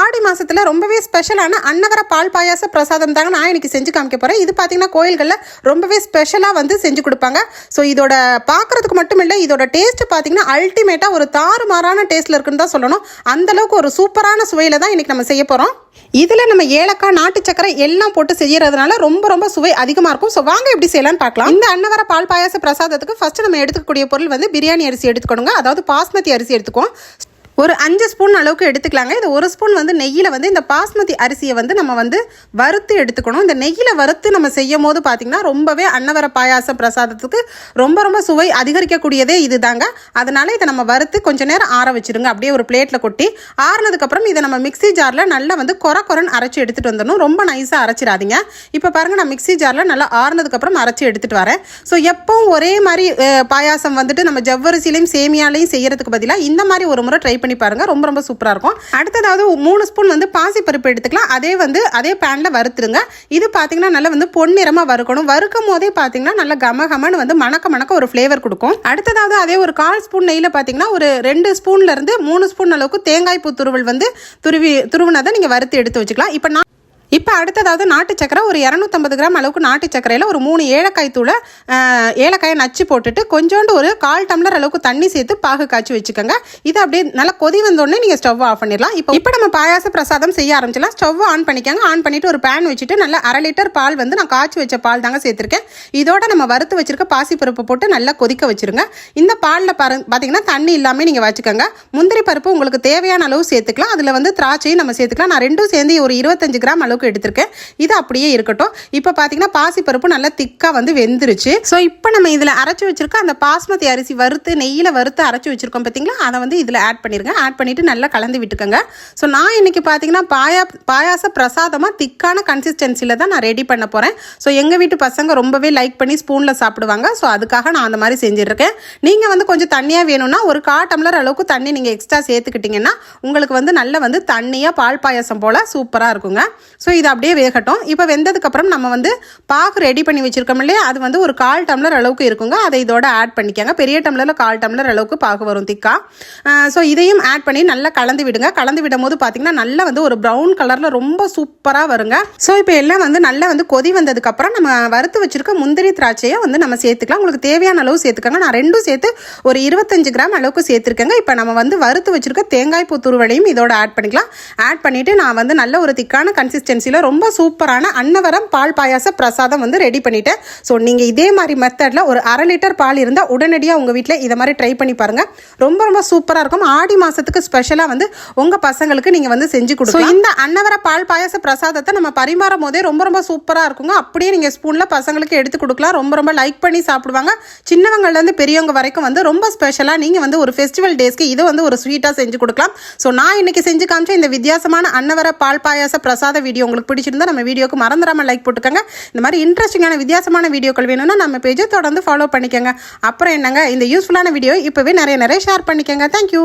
ஆடி மாதத்தில் ரொம்பவே ஸ்பெஷலான அன்னவர பால் பாயாச பிரசாதம் தாங்க நான் இன்னைக்கு செஞ்சு காமிக்க போகிறேன் இது பார்த்தீங்கன்னா கோயில்களில் ரொம்பவே ஸ்பெஷலாக வந்து செஞ்சு கொடுப்பாங்க. ஸோ இதோட பார்க்கறதுக்கு மட்டும் இல்லை இதோட டேஸ்ட்டு பார்த்தீங்கன்னா அல்டிமேட்டாக ஒரு தாறுமாறான டேஸ்ட்டில் இருக்குன்னு தான் சொல்லணும். அந்த அளவுக்கு ஒரு சூப்பரான சுவையில் தான் இன்றைக்கி நம்ம செய்ய போகிறோம் இதில் நம்ம ஏலக்காய் நாட்டு சக்கரை எல்லாம் போட்டு செய்யறதுனால ரொம்ப ரொம்ப சுவை அதிகமாக இருக்கும். ஸோ வாங்க எப்படி செய்யலாம்னு பார்க்கலாம். இந்த அன்னவர பால் பாயாச பிரசாதத்துக்கு ஃபஸ்ட்டு நம்ம எடுத்துக்கக்கூடிய பொருள் வந்து பிரியாணி அரிசி எடுத்துக்கணுங்க. அதாவது பாஸ்மதி அரிசி எடுத்துக்குவோம். ஒரு அஞ்சு ஸ்பூன் அளவுக்கு எடுத்துக்கலாங்க. இது ஒரு ஸ்பூன் வந்து நெய்யில் வந்து இந்த பாஸ்மதி அரிசியை வந்து நம்ம வந்து வறுத்து எடுத்துக்கணும். இந்த நெய்யில் வறுத்து நம்ம செய்யும் போது பார்த்திங்கன்னா ரொம்பவே அன்னவர பாயாச பிரசாதத்துக்கு ரொம்ப ரொம்ப சுவை அதிகரிக்கக்கூடியதே இது தாங்க அதனால் இதை நம்ம வறுத்து கொஞ்ச நேரம் ஆற வச்சுருங்க. அப்படியே ஒரு பிளேட்டில் கொட்டி ஆறுனதுக்கப்புறம் இதை நம்ம மிக்ஸி ஜாரில் நல்லா வந்து கொர கொரன்னு அரைச்சி எடுத்துகிட்டு வந்துடணும். ரொம்ப நைஸாக அரைச்சிடாதீங்க. இப்போ பாருங்கள் நான் மிக்ஸி ஜாரில் நல்லா ஆறுனதுக்கப்புறம் அரைச்சி எடுத்துகிட்டு வரேன். ஸோ எப்பவும் ஒரே மாதிரி பாயாசம் வந்துட்டு நம்ம ஜவ்வரிசிலையும் சேமியாலையும் செய்கிறதுக்கு பதிலாக இந்த மாதிரி ஒரு முறை ட்ரை பண்ணி பாருங்கள் ரொம்ப ரொம்ப சூப்பராக இருக்கும். அடுத்ததாவது மூணு ஸ்பூன் வந்து பாசி பருப்பு எடுத்துக்கலாம். அதே வந்து அதே பேனில் வறுத்துருங்க. இது பார்த்தீங்கன்னா நல்லா வந்து பொன்னிறமாக வறுக்கணும். வறுக்கும் போதே பார்த்தீங்கன்னா நல்லா கம கமன்னு வந்து மணக்க மணக்க ஒரு ஃப்ளேவர் கொடுக்கும். அடுத்ததாவது அதே ஒரு கால் ஸ்பூன் நெய்யில் பார்த்தீங்கன்னா ஒரு ரெண்டு ஸ்பூன்ல இருந்து மூணு ஸ்பூன் அளவுக்கு தேங்காய் பூ துருவல் வந்து துருவி துருவினதை நீங்கள் வறுத்து எடுத்து வச்சுக்கலாம். இப்போ நான் இப்போ அடுத்ததாவது நாட்டு சக்கரை ஒரு இரநூத்தம்பது கிராம் அளவுக்கு நாட்டு சக்கரையில் ஒரு மூணு ஏலக்காய் தூளை ஏலக்காயை நச்சு போட்டுட்டு கொஞ்சோண்டு ஒரு கால் டம்ளர் அளவுக்கு தண்ணி சேர்த்து பாகு காய்ச்சி வச்சுக்கோங்க. இது அப்படியே நல்லா கொதி வந்தோடனே நீங்கள் ஸ்டவ் ஆஃப் பண்ணிடலாம். இப்போ இப்போ நம்ம பாயாச பிரசாதம் செய்ய ஆரம்பிச்சிடலாம். ஸ்டவ் ஆன் பண்ணிக்கோங்க. ஆன் பண்ணிட்டு ஒரு பேன் வச்சுட்டு நல்லா அரை லிட்டர் பால் வந்து நான் காய்ச்சி வச்ச பால் தாங்க சேர்த்துருக்கேன். இதோட நம்ம வறுத்து வச்சிருக்க பாசிப்பருப்பு போட்டு நல்லா கொதிக்க வச்சுருங்க. இந்த பாலில் பாரு பார்த்தீங்கன்னா தண்ணி இல்லாமல் நீங்கள் வச்சுக்கோங்க. முந்திரி பருப்பு உங்களுக்கு தேவையான அளவு சேர்த்துக்கலாம். அதில் வந்து திராட்சையும் நம்ம சேர்த்துக்கலாம். நான் ரெண்டும் சேர்ந்து ஒரு இருபத்தஞ்சு கிராம் அளவுக்கு எடுத்திருக்கேன். இது அப்படியே இருக்கட்டும். இப்போ பார்த்தீங்கன்னா பாசிப்பருப்பு நல்லா திக்காக வந்து வெந்துருச்சு. ஸோ இப்போ நம்ம இதில் அரைச்சி வச்சிருக்க அந்த பாஸ்மதி அரிசி வறுத்து நெய்யில் வறுத்து அரைச்சி வச்சிருக்கோம் பார்த்தீங்களா அதை வந்து இதில் ஆட் பண்ணிடுங்க ஆட் பண்ணிட்டு நல்லா கலந்து விட்டுக்கோங்க. ஸோ நான் இன்னைக்கு பார்த்தீங்கன்னா பாயா பாயாச பிரசாதமாக திக்கான கன்சிஸ்டன்சியில் தான் நான் ரெடி பண்ண போகிறேன் ஸோ எங்கள் வீட்டு பசங்க ரொம்பவே லைக் பண்ணி ஸ்பூனில் சாப்பிடுவாங்க. ஸோ அதுக்காக நான் அந்த மாதிரி செஞ்சுருக்கேன் நீங்கள் வந்து கொஞ்சம் தண்ணியாக வேணும்னா ஒரு கா டம்ளர் அளவுக்கு தண்ணி நீங்கள் எக்ஸ்ட்ரா சேர்த்துக்கிட்டிங்கன்னா உங்களுக்கு வந்து நல்ல வந்து தண்ணியாக பால் பாயாசம் போல் சூப்பராக இருக்குங்க. ஸோ இது அப்படியே வேகட்டும். இப்போ வெந்ததுக்கப்புறம் நம்ம வந்து பாகு ரெடி பண்ணி வச்சுருக்கோம் இல்லையா? அது வந்து ஒரு கால் டம்ளர் அளவுக்கு இருக்குங்க. அதை இதோட ஆட் பண்ணிக்கோங்க. பெரிய டம்ளரில் கால் டம்ளர் அளவுக்கு பாகு வரும் திக்கா. ஸோ இதையும் ஆட் பண்ணி நல்லா கலந்து விடுங்க. கலந்து விடும் போது பார்த்தீங்கன்னா நல்லா வந்து ஒரு ப்ரௌன் கலரில் ரொம்ப சூப்பராக வருங்க. ஸோ இப்போ எல்லாம் வந்து நல்லா வந்து கொதி வந்ததுக்கப்புறம் நம்ம வறுத்து வச்சுருக்க முந்திரி திராட்சையை வந்து நம்ம சேர்த்துக்கலாம். உங்களுக்கு தேவையான அளவு சேர்த்துக்கோங்க. நான் ரெண்டும் சேர்த்து ஒரு இருபத்தஞ்சு கிராம் அளவுக்கு சேர்த்துருக்கேங்க. இப்போ நம்ம வந்து வறுத்து வச்சுருக்க தேங்காய் பூ துருவலையும் இதோட ஆட் பண்ணிக்கலாம். ஆட் பண்ணிவிட்டு நான் வந்து நல்ல ஒரு திக்கான கன்சிஸ்டன்சியில் ரொம்ப சூப்பரான அன்னவரம் பால் பாயாச பிரசாதம் வந்து ரெடி பண்ணிட்டேன். ஸோ நீங்கள் இதே மாதிரி மெத்தடில் ஒரு அரை லிட்டர் பால் இருந்தால் உடனடியாக உங்கள் வீட்டில் இதை மாதிரி ட்ரை பண்ணி பாருங்கள் ரொம்ப ரொம்ப சூப்பராக இருக்கும். ஆடி மாதத்துக்கு ஸ்பெஷலாக வந்து உங்கள் பசங்களுக்கு நீங்கள் வந்து செஞ்சு கொடுக்கலாம். இந்த அன்னவர பால் பாயாச பிரசாதத்தை நம்ம பரிமாறும் போதே ரொம்ப ரொம்ப சூப்பராக இருக்குங்க. அப்படியே நீங்கள் ஸ்பூனில் பசங்களுக்கு எடுத்து கொடுக்கலாம். ரொம்ப ரொம்ப லைக் பண்ணி சாப்பிடுவாங்க. சின்னவங்கள்லேருந்து பெரியவங்க வரைக்கும் வந்து ரொம்ப ஸ்பெஷலாக நீங்கள் வந்து ஒரு ஃபெஸ்டிவல் டேஸ்க்கு இது வந்து ஒரு ஸ்வீட்டாக செஞ்சு கொடுக்கலாம். ஸோ நான் இன்னைக்கு செஞ்சு காமிச்ச இந்த வித்தியாசமான அன்னவர பால் பாயாச பிரசாத வீடியோ உங்களுக்கு பிடிச்சிருந்தா நம்ம வீடியோக்கு மறந்துடாமல் லைக் போட்டுக்கோங்க. இந்த மாதிரி இன்ட்ரெஸ்டிங்கான வித்தியாசமான வீடியோக்கள் வேணும்னா நம்ம பேஜை தொடர்ந்து ஃபாலோ பண்ணிக்கோங்க. அப்புறம் என்னங்க இந்த யூஸ்ஃபுல்லான வீடியோ இப்போவே நிறைய நிறைய ஷேர் பண்ணிக்கோங்க. தேங்க்யூ